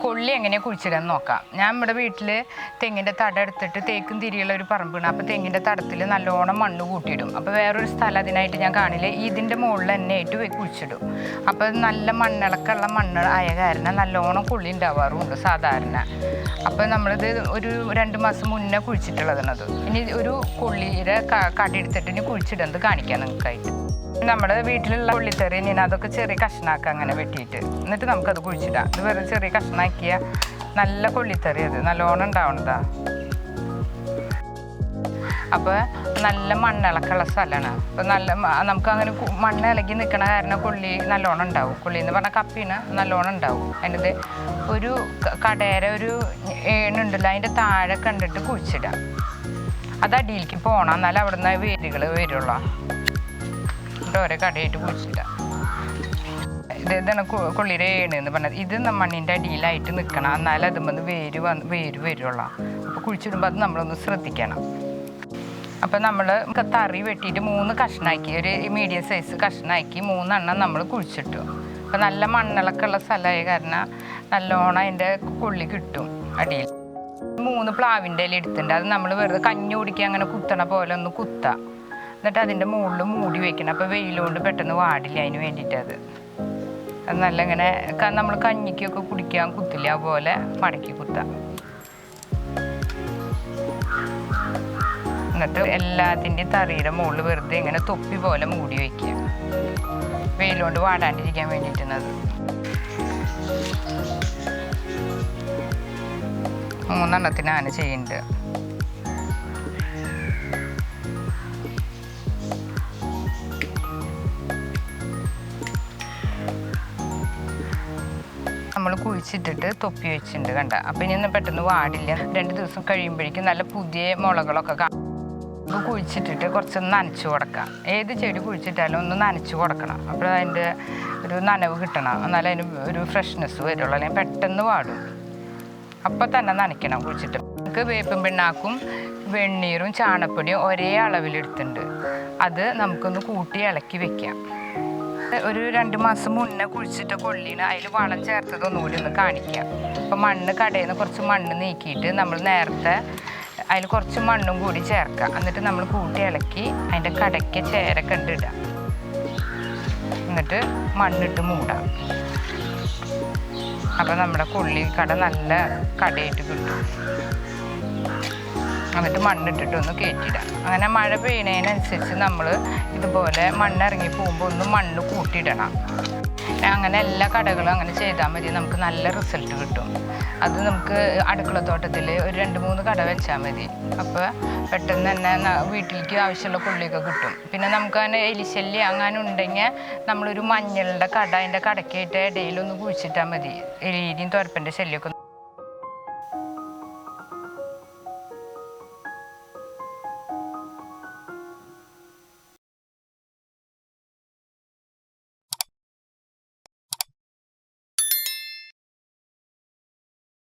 കൊള്ളി എങ്ങനെയാണ് കുഴിച്ചിടാൻ നോക്കാം. ഞാൻ നമ്മുടെ വീട്ടിൽ തെങ്ങിന്റെ തട എടുത്തിട്ട് തേക്കും തിരിയുള്ള ഒരു പറമ്പാണ്. അപ്പോൾ തെങ്ങിന്റെ തടത്തിൽ നല്ലോണം മണ്ണ് കൂട്ടിയിടും. അപ്പോൾ വേറൊരു സ്ഥലം അതിനായിട്ട് ഞാൻ കാണില്ല. ഇതിന്റെ മുകളിൽ തന്നെ ആയിട്ട് കുഴിച്ചിടും. അപ്പോൾ നല്ല മണ്ണിളക്കുള്ള മണ്ണ് ആയ കാരണം നല്ലോണം കൊള്ളി ഉണ്ടാവാറുണ്ട് സാധാരണ. അപ്പോൾ നമ്മളിത് ഒരു രണ്ട് മാസം മുന്നേ കുഴിച്ചിട്ടുള്ളതാണത്. ഇനി ഒരു കൊള്ളിയുടെ കടി എടുത്തിട്ട് ഇനി കുഴിച്ചിടുന്നത് കാണിക്കാം നിങ്ങൾക്കായിട്ട്. നമ്മുടെ വീട്ടിലുള്ള ഉള്ളിത്തെറി ഇനി അതൊക്കെ ചെറിയ കഷ്ണാക്കുക അങ്ങനെ വെട്ടിയിട്ട്. എന്നിട്ട് നമുക്കത് കുഴിച്ചിടാം. ഇത് വെറും ചെറിയ കഷ്ണാക്കിയ നല്ല കൊള്ളിത്തെറി അത്. നല്ലോണം ഉണ്ടാവണതാ. അപ്പോൾ നല്ല മണ്ണിളക്കുള്ള സ്ഥലമാണ് അപ്പോൾ നല്ല നമുക്ക് അങ്ങനെ മണ്ണ് ഇളകി നിൽക്കണ കാരണം കൊള്ളി നല്ലോണം ഉണ്ടാവും. കൊള്ളി എന്ന് പറഞ്ഞാൽ കപ്പിന് നല്ലോണം ഉണ്ടാവും. അതിന്റെ ഒരു കടേര ഒരു ഏണുണ്ടല്ലോ അതിന്റെ താഴെ കണ്ടിട്ട് കുഴിച്ചിടാം. അത് അടിയിലേക്ക് പോകണം എന്നാലും അവിടുന്ന് വേരുകൾ വരുള്ളൂ. എന്നിട്ട് ഓരോ കടയായിട്ട് കുഴിച്ചിടാം. ഇത് ഇതാണ് കു- കൊള്ളിയുടെ ഏണ് എന്ന് പറഞ്ഞത്. ഇത് മണ്ണിന്റെ അടിയിലായിട്ട് നിൽക്കണം എന്നാലും അതുമ്പോൾ വേര് വന്ന് വേര് വരുള്ളൂ. അപ്പോൾ കുഴിച്ചിടുമ്പോൾ അത് നമ്മളൊന്ന് ശ്രദ്ധിക്കണം. അപ്പോൾ നമ്മൾ തറി വെട്ടിയിട്ട് മൂന്ന് കഷ്ണാക്കി ഒരു മീഡിയം സൈസ് കഷ്ണാക്കി മൂന്നെണ്ണം നമ്മൾ കുഴിച്ചിട്ടു. അപ്പോൾ നല്ല മണ്ണിളക്കുള്ള സ്ഥലമായ കാരണം നല്ലോണം അതിന്റെ കൊള്ളി കിട്ടും അടിയിൽ. മൂന്ന് പ്ലാവിന്റെ ഇല എടുത്തിട്ടുണ്ട്. അത് നമ്മൾ വെറുതെ കഞ്ഞി കുടിക്കുക അങ്ങനെ കുത്തണ പോലെ ഒന്ന് കുത്താം. എന്നിട്ട് അതിന്റെ മുകളിൽ മൂടി വെക്കണം. അപ്പോൾ വെയിലുകൊണ്ട് പെട്ടെന്ന് വാടില്ല അതിന് വേണ്ടിയിട്ട് അത് അത് നല്ല ഇങ്ങനെ നമ്മൾ കഞ്ഞിക്കൊക്കെ കുടിക്കാൻ കുത്തില്ല അതുപോലെ മടക്കി കുത്താം. എന്നിട്ട് എല്ലാത്തിന്റെയും തറിയുടെ മുകളിൽ വെറുതെ ഇങ്ങനെ തൊപ്പി പോലെ മൂടി വയ്ക്കുക വെയിലുകൊണ്ട് വാടാണ്ടിരിക്കാൻ വേണ്ടിയിട്ടുള്ളത് മൂന്നെണ്ണത്തിനാണ് ചെയ്യുന്നത്. നമ്മൾ കുഴിച്ചിട്ടിട്ട് തൊപ്പി വെച്ചിട്ടുണ്ട് കണ്ട. അപ്പം ഇനി ഒന്നും പെട്ടെന്ന് വാടില്ല. രണ്ട് ദിവസം കഴിയുമ്പോഴേക്കും നല്ല പുതിയ മുളകളൊക്കെ കാണും കുഴിച്ചിട്ടിട്ട് കുറച്ചൊന്ന് നനച്ചു കൊടുക്കാം. ഏത് ചെടി കുഴിച്ചിട്ടാലും ഒന്ന് നനച്ചു കൊടുക്കണം. അപ്പോൾ അതിന്റെ ഒരു നനവ് കിട്ടണം. എന്നാലേ അതിന് ഒരു ഫ്രഷ്നെസ് വരുള്ളൂ. അല്ലെങ്കിൽ പെട്ടെന്ന് വാടും. അപ്പോൾ തന്നെ നനയ്ക്കണം കുഴിച്ചിട്ട്. നമുക്ക് വേപ്പും പിണ്ണാക്കും വെണ്ണീറും ചാണപ്പൊടിയും ഒരേ അളവിലെടുത്തിട്ടുണ്ട്. അത് നമുക്കൊന്ന് കൂട്ടി ഇളക്കി വെക്കാം. ഒരു രണ്ട് മാസം മുന്നേ കുഴിച്ചിട്ട കൊള്ളിന് അതിൽ വളം ചേർത്തത് ഒന്നുകൂടി ഒന്ന് കാണിക്കാം. അപ്പോൾ മണ്ണ് കടയിൽ നിന്ന് കുറച്ച് മണ്ണ് നീക്കിയിട്ട് നമ്മൾ നേരത്തെ അതിൽ കുറച്ച് മണ്ണും കൂടി ചേർക്കുക എന്നിട്ട് നമ്മൾ കൂട്ടി ഇളക്കി അതിന്റെ കടയ്ക്ക് ചേര കണ്ടിടുക എന്നിട്ട് മണ്ണിട്ട് മൂടാം. അപ്പോൾ നമ്മുടെ കൊള്ളി കട നല്ല കടയായിട്ട് കിട്ടും. എന്നിട്ട് മണ്ണിട്ടിട്ട് ഒന്ന് കയറ്റിയിടാം അങ്ങനെ മഴ പെയ്യുന്നതിനനുസരിച്ച് നമ്മൾ ഇതുപോലെ മണ്ണിറങ്ങി പോകുമ്പോൾ ഒന്ന് മണ്ണ് കൂട്ടിയിടണം. അങ്ങനെ എല്ലാ കടകളും അങ്ങനെ ചെയ്താൽ മതി. നമുക്ക് നല്ല റിസൾട്ട് കിട്ടും. അത് നമുക്ക് അടുക്കളത്തോട്ടത്തിൽ ഒരു രണ്ട് മൂന്ന് കട വെച്ചാൽ മതി. അപ്പോൾ പെട്ടെന്ന് തന്നെ വീട്ടിലേക്ക് ആവശ്യമുള്ള പുള്ളിയൊക്കെ കിട്ടും. പിന്നെ നമുക്ക് അങ്ങനെ എലിശല്യം അങ്ങനെ ഉണ്ടെങ്കിൽ നമ്മളൊരു മഞ്ഞളുടെ കട അതിന്റെ കടക്കായിട്ട് ഇടയിലൊന്ന് കുഴിച്ചിട്ടാൽ മതി. എലീരിയും തുരപ്പന്റെ ശല്യമൊക്കെ